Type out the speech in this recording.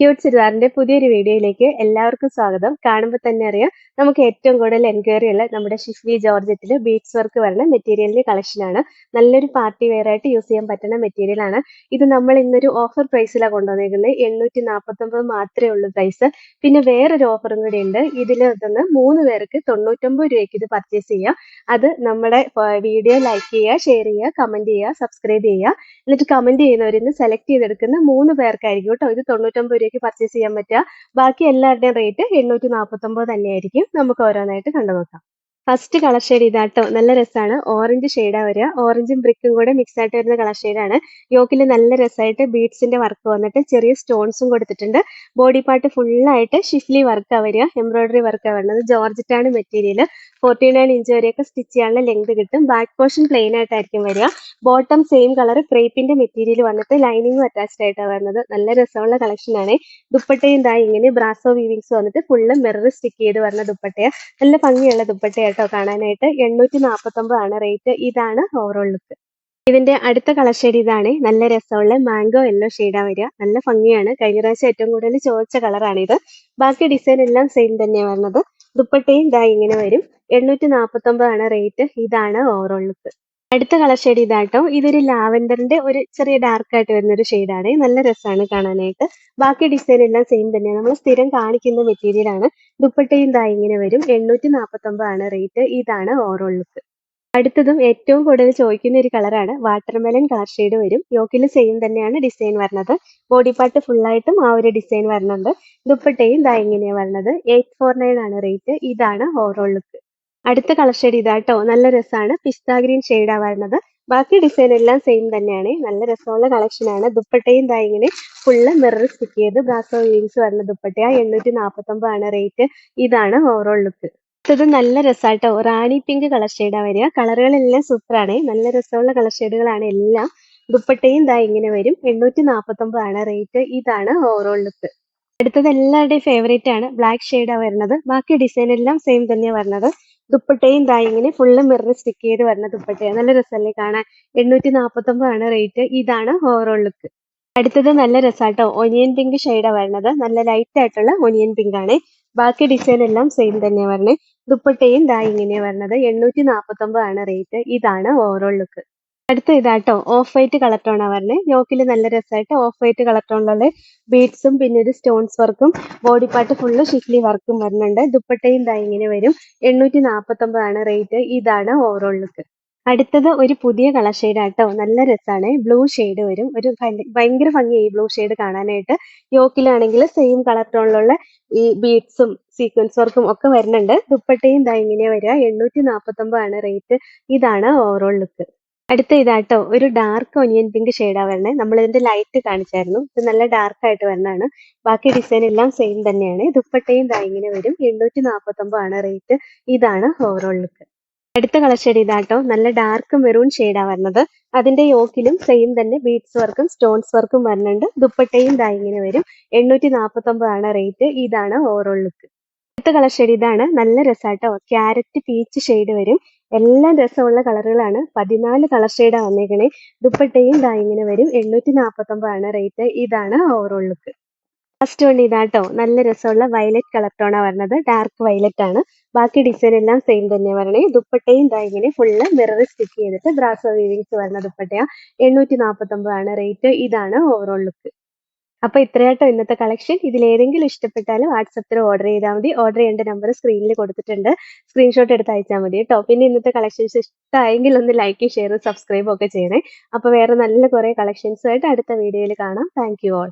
Cute ചുരിദാറിന്റെ പുതിയൊരു വീഡിയോയിലേക്ക് എല്ലാവർക്കും സ്വാഗതം. കാണുമ്പോൾ തന്നെ അറിയാം നമുക്ക് ഏറ്റവും കൂടുതൽ എൻക്വയറി ഉള്ള നമ്മുടെ ഷിഫ്വി ജോർജറ്റിൽ ബീഡ്സ് വർക്ക് വരുന്ന മെറ്റീരിയലിന്റെ കളക്ഷനാണ് നല്ലൊരു പാർട്ടി വെയർ ആയിട്ട് യൂസ് ചെയ്യാൻ പറ്റുന്ന മെറ്റീരിയൽ ആണ്. ഇത് നമ്മൾ ഇന്നൊരു ഓഫർ പ്രൈസിലാണ് കൊണ്ടുവന്നേക്കുന്നത് എണ്ണൂറ്റി നാൽപ്പത്തൊമ്പത് മാത്രമേ ഉള്ളൂ പ്രൈസ് പിന്നെ വേറൊരു ഓഫറും കൂടി ഉണ്ട്. ഇതിൽ നിന്ന് മൂന്ന് പേർക്ക് തൊണ്ണൂറ്റൊമ്പത് രൂപയ്ക്ക് ഇത് പർച്ചേസ് ചെയ്യാം. അത് നമ്മുടെ വീഡിയോ ലൈക്ക് ചെയ്യുക ഷെയർ ചെയ്യുക കമന്റ് ചെയ്യുക സബ്സ്ക്രൈബ് ചെയ്യുക. എന്നിട്ട് കമന്റ് ചെയ്യുന്നവരിൽ നിന്ന് സെലക്ട് ചെയ്തെടുക്കുന്ന മൂന്ന് പേർക്കായിരിക്കും കേട്ടോ ഇത് തൊണ്ണൂറ്റൊമ്പത് രൂപയ്ക്ക് പർച്ചേസ് ചെയ്യാൻ പറ്റുക. ബാക്കി എല്ലാവരുടെയും റേറ്റ് എണ്ണൂറ്റി നാൽപ്പത്തൊമ്പത് തന്നെയായിരിക്കും. നമുക്ക് ഓരോന്നായിട്ട് കണ്ടു നോക്കാം ഫസ്റ്റ് കളർ ഷെയ്ഡ് ഇതാട്ടോ. നല്ല രസമാണ് ഓറഞ്ച് ഷെയ്ഡാ വരിക. ഓറഞ്ചും ബ്രിക്കും കൂടെ മിക്സ് ആയിട്ട് വരുന്ന കളർ ഷെയ്ഡാണ് യോക്കിൽ നല്ല രസമായിട്ട് ബീഡ്സിന്റെ വർക്ക് വന്നിട്ട് ചെറിയ സ്റ്റോൺസും കൊടുത്തിട്ടുണ്ട്. ബോഡി പാർട്ട് ഫുള്ളായിട്ട് ഷിഫ്ലി വർക്കാ വരിക. എംബ്രോയിഡറി വർക്കാണ് വരുന്നത് ജോർജറ്റാണ് മെറ്റീരിയൽ ഫോർട്ടി നയൻ ഇഞ്ച് വരെയൊക്കെ സ്റ്റിച്ച് ചെയ്യാനുള്ള ലെങ്ത് കിട്ടും. ബാക്ക് പോർഷൻ പ്ലെയിൻ ആയിട്ടായിരിക്കും വരിക. ബോട്ടം സെയിം കളർ ക്രേപ്പിന്റെ മെറ്റീരിയൽ വന്നിട്ട് ലൈനിങ്ങും അറ്റാച്ച്ഡ് ആയിട്ടാണ് വരുന്നത് നല്ല രസമുള്ള കളക്ഷൻ ആണ്. ദുപ്പട്ടയും ഇതായി ഇങ്ങനെ ബ്രാസോ വീവിങ്സ് വന്നിട്ട് ഫുള്ള് മിറർ സ്റ്റിക്ക് ചെയ്ത് വരുന്ന ദുപ്പട്ടയാണ് നല്ല ഭംഗിയുള്ള ദുപ്പട്ടയാണ് കേട്ടോ കാണാനായിട്ട് എണ്ണൂറ്റി ആണ് റേറ്റ്. ഇതാണ് ഓവറോൾ ലുക്ക് ഇതിന്റെ അടുത്ത കളർ ഷെയ്ഡ് ഇതാണ്. നല്ല രസമുള്ള മാംഗോ യെല്ലോ ഷെയ്ഡാ വരിക. നല്ല ഭംഗിയാണ്. കഴിഞ്ഞ പ്രാവശ്യം ഏറ്റവും കൂടുതൽ ചോദിച്ച കളറാണ് ഇത് ബാക്കി ഡിസൈൻ എല്ലാം സെയിം തന്നെയാണ് വരുന്നത്. ദുപ്പട്ടയും ഇതാ ഇങ്ങനെ വരും. എണ്ണൂറ്റി ആണ് റേറ്റ്. ഇതാണ് ഓവറോൾ ലുക്ക് അടുത്ത കളർ ഷെയ്ഡ് ഇതാട്ടോ. ഇതൊരു ലാവൻഡറിന്റെ ഒരു ചെറിയ ഡാർക്ക് ആയിട്ട് വരുന്ന ഒരു ഷെയ്ഡാണ് നല്ല രസമാണ് കാണാനായിട്ട്. ബാക്കി ഡിസൈൻ എല്ലാം സെയിം തന്നെയാണ്. നമ്മൾ സ്ഥിരം കാണിക്കുന്ന മെറ്റീരിയൽ ആണ്. ദുപ്പട്ടയും ദാ ഇങ്ങനെ വരും. എണ്ണൂറ്റി ആണ് റേറ്റ് ഇതാണ് ഓവറോൾ ലുക്ക് അടുത്തതും ഏറ്റവും കൂടുതൽ ചോദിക്കുന്ന ഒരു കളറാണ് വാട്ടർമെലൻ കളർ ഷെയ്ഡ് വരും. യോക്കിൽ സെയിം തന്നെയാണ് ഡിസൈൻ വരുന്നത് ബോഡി പാർട്ട് ഫുള്ളായിട്ടും ആ ഒരു ഡിസൈൻ വരുന്നുണ്ട് ദുപ്പട്ടയും ദാ ഇങ്ങനെയാണ് വരുന്നത് എയ്റ്റ് ഫോർ നയൻ ആണ് റേറ്റ് ഇതാണ് ഓവറോൾ ലുക്ക് അടുത്ത കളർ ഷെയ്ഡ് ഇതാട്ടോ. നല്ല രസമാണ് പിസ്ത ഗ്രീൻ ഷെയ്ഡാണ് വരുന്നത്. ബാക്കി ഡിസൈൻ എല്ലാം സെയിം തന്നെയാണ്. നല്ല രസമുള്ള കളക്ഷൻ ആണ്. ദുപ്പട്ടയും ദാ ഇങ്ങനെ ഫുള്ള് മിറർ സ്റ്റിക്ക് ചെയ്ത് ബ്രാസോ വീൽസ് വരുന്ന ദുപ്പട്ടയാ എണ്ണൂറ്റി നാൽപ്പത്തൊമ്പതാണ് റേറ്റ് ഇതാണ് ഓവറോൾ ലുക്ക് അടുത്തത് നല്ല രസമാട്ടോ റാണി പിങ്ക് കളർ ഷെയ്ഡാ വരിക. കളറുകളെല്ലാം സൂപ്പറാണ് നല്ല രസമുള്ള കളർ ഷെയ്ഡുകളാണ് എല്ലാം. ദുപ്പട്ടയും ദാ ഇങ്ങനെ വരും. എണ്ണൂറ്റി ആണ് റേറ്റ് ഇതാണ് ഓവറോൾ ലുക്ക് അടുത്തത് എല്ലാവരുടെയും ഫേവറേറ്റ് ആണ്. ബ്ലാക്ക് ഷെയ്ഡാണ് വരുന്നത്. ബാക്കി ഡിസൈൻ എല്ലാം സെയിം തന്നെയാണ് വരുന്നത്. ദുപ്പട്ടയും ഇതാ ഇങ്ങനെ ഫുള്ള് മിറർ സ്റ്റിക്ക് ചെയ്ത് വരുന്ന ദുപ്പട്ടയാണ് നല്ല രസമല്ലേ കാണാൻ? എണ്ണൂറ്റി നാൽപ്പത്തൊമ്പതാണ് റേറ്റ് ഇതാണ് ഓവറോൾ ലുക്ക് അടുത്തത് നല്ല രസാട്ടോ. ഒനിയൻ പിങ്ക് ഷെയ്ഡാണ് വരുന്നത് നല്ല ലൈറ്റ് ആയിട്ടുള്ള ഒനിയൻ പിങ്ക് ആണ്. ബാക്കി ഡിസൈൻ എല്ലാം സെയിം തന്നെയാണ് വരുന്നത് ദുപ്പട്ടയും ദാ ഇങ്ങനെയാണ് വരുന്നത് എണ്ണൂറ്റി നാൽപ്പത്തൊമ്പതാണ് റേറ്റ് ഇതാണ് ഓവറോൾ ലുക്ക് അടുത്ത ഇതാട്ടോ ഓഫ് വൈറ്റ് കളർ ടോണാണ് വരുന്നത് യോക്കിൽ നല്ല രസമായിട്ട് ഓഫ് വൈറ്റ് കളർ ടോണിലുള്ള ബീഡ്സും പിന്നെ ഒരു സ്റ്റോൺസ് വർക്കും ബോഡി പാർട്ട് ഫുള്ള് ഷിഫ്ലി വർക്കും വരുന്നുണ്ട്. ദുപ്പട്ടയും ദാ ഇങ്ങനെ വരും. എണ്ണൂറ്റി നാൽപ്പത്തൊമ്പതാണ് റേറ്റ് ഇതാണ് ഓവറോൾ ലുക്ക് അടുത്തത് ഒരു പുതിയ കളർ ഷെയ്ഡ് ആട്ടോ. നല്ല രസമാണ് ബ്ലൂ ഷെയ്ഡ് വരും. ഒരു ഭയങ്കര ഭംഗിയായി ബ്ലൂ ഷെയ്ഡ് കാണാനായിട്ട്. യോക്കിലാണെങ്കിൽ സെയിം കളർ ടോണിലുള്ള ഈ ബീഡ്സും സീക്വൻസ് വർക്കും ഒക്കെ വരുന്നുണ്ട്. ദുപ്പട്ടയും ഇതാ ഇങ്ങനെ വരിക എണ്ണൂറ്റി നാൽപ്പത്തൊമ്പതാണ് റേറ്റ് ഇതാണ് ഓവറോൾ ലുക്ക് അടുത്ത ഇതാട്ടോ ഒരു ഡാർക്ക് ഒനിയൻ പിങ്ക് ഷെയ്ഡാ വരണേ. നമ്മൾ ഇതിന്റെ ലൈറ്റ് കാണിച്ചായിരുന്നു. ഇത് നല്ല ഡാർക്ക് ആയിട്ട് വരണതാണ് ബാക്കി ഡിസൈൻ എല്ലാം സെയിം തന്നെയാണ്. ദുപ്പട്ടയും ദാ ഇങ്ങനെ വരും. എണ്ണൂറ്റി ആണ് റേറ്റ് ഇതാണ് ഓവറോൾ ലുക്ക് അടുത്ത കളർ ഷെയ്ഡ് ഇതാട്ടോ. നല്ല ഡാർക്ക് മെറൂൺ ഷെയ്ഡാ വരുന്നത് അതിന്റെ യോക്കിലും സെയിം തന്നെ ബീഡ്സ് വർക്കും സ്റ്റോൺസ് വർക്കും വരുന്നുണ്ട് ദുപ്പട്ടയും ദാ ഇങ്ങനെ വരും. എണ്ണൂറ്റി ആണ് റേറ്റ് ഇതാണ് ഓവറോൾ ലുക്ക് അടുത്ത കളർ ഷെയ്ഡ് ഇതാണ്. നല്ല രസാട്ടോ. ക്യാരറ്റ് പീച്ച് ഷെയ്ഡ് വരും. എല്ലാം രസമുള്ള കളറുകളാണ്. പതിനാല് കളർ ഷെയ്ഡാണ് വന്നേക്കണേ. ദുപ്പട്ടയും ദാ വരും. എണ്ണൂറ്റി നാൽപ്പത്തൊമ്പതാണ് റേറ്റ് ഇതാണ് ഓവറോൾ ലുക്ക് ഫസ്റ്റ് വൺ ഇതാട്ടോ. നല്ല രസമുള്ള വയലറ്റ് കളർ ടോണാണ് വരുന്നത് ഡാർക്ക് വയലറ്റ് ആണ്. ബാക്കി ഡിസൈൻ എല്ലാം സെയിം തന്നെയാണ് വരണേ. ദുപ്പട്ടയും ഇതാ ഫുള്ള് മിറർ സ്റ്റിച്ച് ചെയ്തിട്ട് ബ്രാസോ വീവിങ്സ് വരുന്ന ദുപ്പട്ടയാ. എണ്ണൂറ്റി നാൽപ്പത്തൊമ്പതാണ് റേറ്റ് ഇതാണ് ഓവറോൾ ലുക്ക് അപ്പൊ ഇത്രയാട്ടോ ഇന്നത്തെ കളക്ഷൻ ഇതിൽ ഏതെങ്കിലും ഇഷ്ടപ്പെട്ടാലും വാട്സപ്പിൽ ഓർഡർ ചെയ്താൽ മതി. ഓർഡർ ചെയ്യേണ്ട നമ്പർ സ്ക്രീനിൽ കൊടുത്തിട്ടുണ്ട്. സ്ക്രീൻഷോട്ട് എടുത്ത് അയച്ചാൽ മതി കേട്ടോ. പിന്നെ ഇന്നത്തെ കളക്ഷൻസ് ഇഷ്ടമായെങ്കിൽ ഒന്ന് ലൈക്ക് ഷെയർ സബ്സ്ക്രൈബ് ഒക്കെ ചെയ്യണേ. അപ്പൊ വേറെ നല്ല കുറെ കളക്ഷൻസുമായിട്ട് അടുത്ത വീഡിയോയിൽ കാണാം. Thank you all